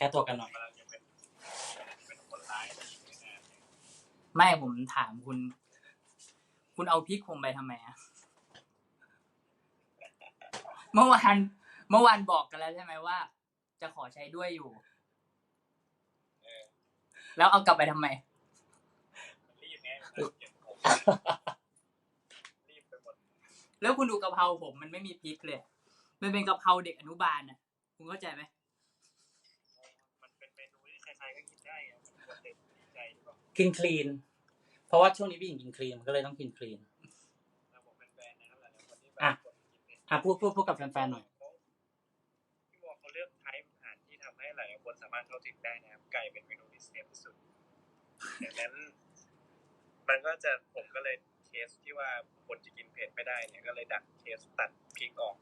แก้ตัวกันหน่อยกำลังจะเป็นเป็นคนร้ายในอีกไม่นานไม่ผมถามคุณ คุณเอาพริกผมไปทำไมอะเมื่อวานเมื่อวานบอกกันแล้วใช่ไหมว่า จะขอใช้ด้วยอยู่เออแล้วเอากลับไปทำไมมันรีบไงมันเก็บผมรีบไปหมดแล้วคุณดูกะเพราผมมันไม่มีพริกเลย มันเป็นกะเพราเด็กอนุบาลนะคุณเข้าใจไหม มันเป็นเมนูที่ใครๆ ก็กินได้ไงมันควรจะดีใจหรือเปล่ากินคลีน เพราะว่าช่วงนี้พี่หญิงกินคลีนก็เลยต้องกินคลีนแล้วผมเป็นแฟนนะครับหลายๆคนที่แบอะบคนกินเนี่ยอะพูดพูดพูดกับแฟนๆหน่อยพี่บอกเขาเลือกไทป์อาหารที่ทำให้หลายๆคนสามารถเข้าถึงได้นะครับไก่เป็นเมนูที่เซฟที่สุดดังนั้น มันก็จะผมก็เลยเคสที่ว่าคนจะกินเผ็ดไม่ได้เนี่ยก็เลยดักเคสตัดพริกออก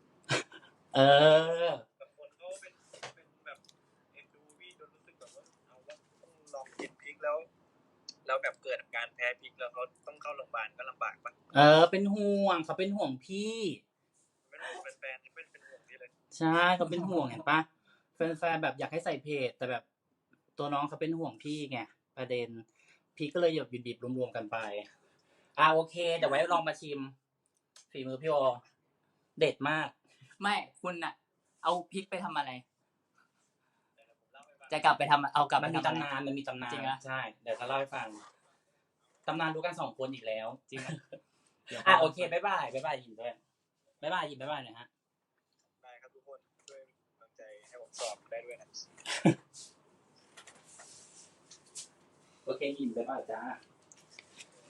เออ องลองกินพริกแล้ว แล้วแบบเกิดอาการแพ้พริกแล้วเขาต้องเข้าโรงพยาบาลก็ลำบากปะเออ เป็นห่วงเขาเป็นห่วงพี่ไม่ต้องเป็นแฟนที่เป็นเป็นห่วงที่เลยใช่เขาเป็นห่วงเห็นปะแฟนๆแบบอยากให้ใส่เพจแต่แบบตัวน้องเขาเป็นห่วงพี่ไงประเด็นพี่ก็เลยหยดบีบๆรวมๆกันไป อ่าโอเคเดี๋ยวไว้ลองมาชิม ฝีมือพี่โอเด็ดมาก ไม่คุณน่ะ เอาพริกไปทำอะไร จะกลับไปทำเอากลับไปมันมีทำอะไรตำนานมันมีตำนานจริงเหรอใช่เดี๋ยวจะเล่าให้ฟังตำนานรู้กันสองคนอีกแล้ว จริงอะดี๋ยวอะโอเคบายบายบายบายยินด้วยบายบายยินบายบายหน่อยฮะได้ครับทุกคนช่วยกำลังใจให้ผมสอบได้ด้วยนะโอเคยินบายบายจ้า